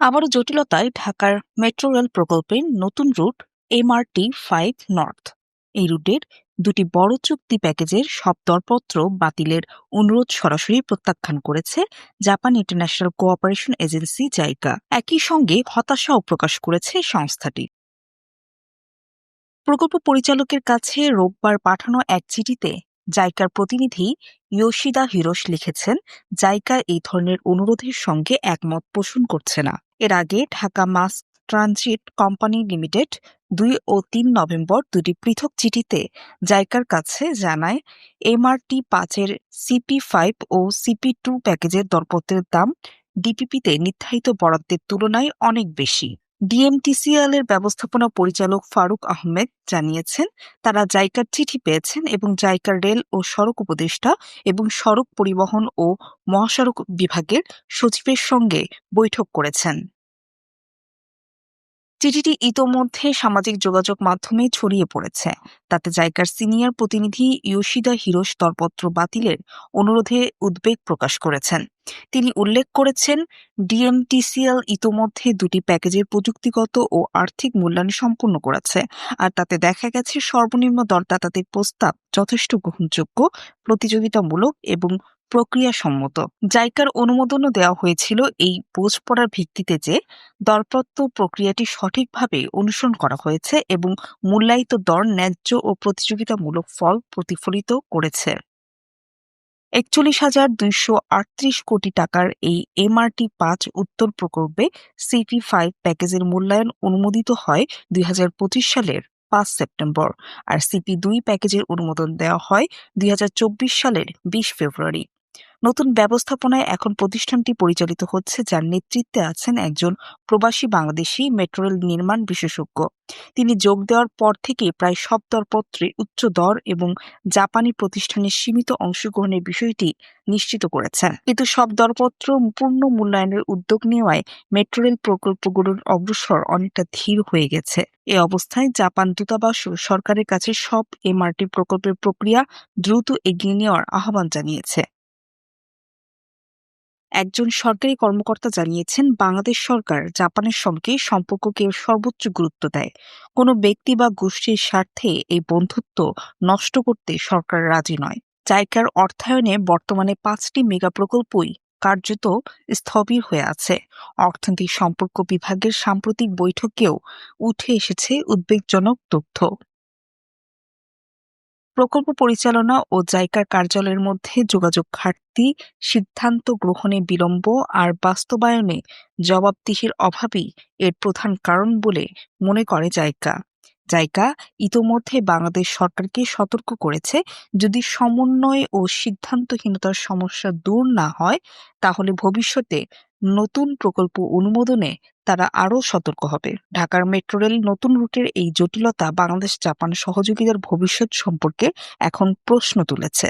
আবারও জটিলতায় ঢাকার মেট্রো রেল প্রকল্পের নতুন রুট এমআরটি ফাইভ নর্থ এই রুটের দুটি বড় চুক্তি প্যাকেজের সব দরপত্র বাতিলের অনুরোধ সরাসরি প্রত্যাখ্যান করেছে Japan International Cooperation Agency JICA. একই সঙ্গে হতাশাও প্রকাশ করেছে সংস্থাটি। প্রকল্প পরিচালকের কাছে রোববার পাঠানো এক চিঠিতে জাইকার প্রতিনিধি ইয়োশিদা হিরোশ লিখেছেন, জাইকা এই ধরনের অনুরোধের সঙ্গে একমত পোষণ করছে না। এর আগে Dhaka mass transit company limited দুই ও তিন নভেম্বর দুটি পৃথক চিঠিতে জাইকার কাছে জানায়, এমআরটি পাঁচের সিপি ফাইভ ও সিপি টু প্যাকেজের দরপত্রের দাম ডিপিপিতে নির্ধারিত বরাদ্দের তুলনায় অনেক বেশি। ডিএমটিসিএল এর ব্যবস্থাপনা পরিচালক ফারুক আহমেদ জানিয়েছেন, তারা জাইকার চিঠি পেয়েছেন এবং জাইকার রেল ও সড়ক উপদেষ্টা এবং সড়ক পরিবহন ও মহাসড়ক বিভাগের সচিবের সঙ্গে বৈঠক করেছেন। চিঠিটি ইতোমধ্যে সামাজিক যোগাযোগ মাধ্যমে ছড়িয়ে পড়েছে। তাতে জাইকার সিনিয়র প্রতিনিধি ইয়োশিদা হিরোশ দরপত্র বাতিলের অনুরোধে উদ্বেগ প্রকাশ করেছেন। তিনি উল্লেখ করেছেন, ডিএমটিসিএল ইতোমধ্যে দুটি প্যাকেজের প্রযুক্তিগত ও আর্থিক মূল্যায়ন সম্পূর্ণ করেছে, আর তাতে দেখা গেছে সর্বনিম্ন দরদাতাদের প্রস্তাব যথেষ্ট গ্রহণযোগ্য, প্রতিযোগিতামূলক এবং প্রক্রিয়াসম্মত। জাইকার অনুমোদনও দেওয়া হয়েছিল এই বোঝ পড়ার ভিত্তিতে যে, দরপত্র প্রক্রিয়াটি সঠিকভাবে অনুসরণ করা হয়েছে এবং মূল্যায়িত দর ন্যায্য ও প্রতিযোগিতামূলক ফল প্রতিফলিত করেছে। একচল্লিশ হাজার দুইশো আটত্রিশ কোটি টাকার এই এমআরটি পাঁচ উত্তর প্রকল্পে সিটি ফাইভ প্যাকেজের মূল্যায়ন অনুমোদিত হয় দুই হাজার পঁচিশ সালের পাঁচ সেপ্টেম্বর, আর সিপি দুই প্যাকেজের অনুমোদন দেওয়া হয় দুই হাজার চব্বিশ সালের বিশ ফেব্রুয়ারি। নতুন ব্যবস্থাপনায় এখন প্রতিষ্ঠানটি পরিচালিত হচ্ছে যার নেতৃত্বে আছেন একজন প্রবাসী বাংলাদেশি মেট্রো রেল নির্মাণ বিশেষজ্ঞ। তিনি যোগ দেওয়ার পর থেকে প্রায় সব দরপত্রে উচ্চ দর এবং জাপানি প্রতিষ্ঠানের সীমিত অংশগ্রহণের বিষয়টি নিশ্চিত করেছেন। কিন্তু সব দরপত্র পূর্ণ মূল্যায়নের উদ্যোগ নেওয়ায় মেট্রো রেল প্রকল্পগুলোর অগ্রসর অনেকটা ধীর হয়ে গেছে। এ অবস্থায় জাপান দূতাবাসও সরকারের কাছে সব এমআরটি প্রকল্পের প্রক্রিয়া দ্রুত এগিয়ে নেওয়ার আহ্বান জানিয়েছে। একজন সরকারি কর্মকর্তা জানিয়েছেন, বাংলাদেশ সরকার জাপানের সঙ্গে সম্পর্ককে সর্বোচ্চ গুরুত্ব দেয়। কোনো ব্যক্তি বা গোষ্ঠীর স্বার্থে এই বন্ধুত্ব নষ্ট করতে সরকার রাজি নয়। জাইকার অর্থায়নে বর্তমানে পাঁচটি মেগা প্রকল্পই কার্যত স্থবির হয়ে আছে। অর্থনৈতিক সম্পর্ক বিভাগের সাম্প্রতিক বৈঠকেও উঠে এসেছে উদ্বেগজনক তথ্য। প্রকল্প পরিচালনা ও জাইকার কার্যালয়ের মধ্যে যোগাযোগ ঘাটতি, সিদ্ধান্ত গ্রহণে বিলম্ব আর বাস্তবায়নে জবাবদিহির অভাবই এর প্রধান কারণ বলে মনে করে জাইকা। জাইকা ইতোমধ্যে বাংলাদেশ সরকারকে সতর্ক করেছে, যদি সমন্বয় ও সিদ্ধান্তহীনতার সমস্যা দূর না হয়, তাহলে ভবিষ্যতে নতুন প্রকল্প অনুমোদনে তারা আরও সতর্ক হবে। ঢাকার মেট্রো রেল নতুন রুটের এই জটিলতা বাংলাদেশ জাপান সহযোগিতার ভবিষ্যৎ সম্পর্কে এখন প্রশ্ন তুলেছে।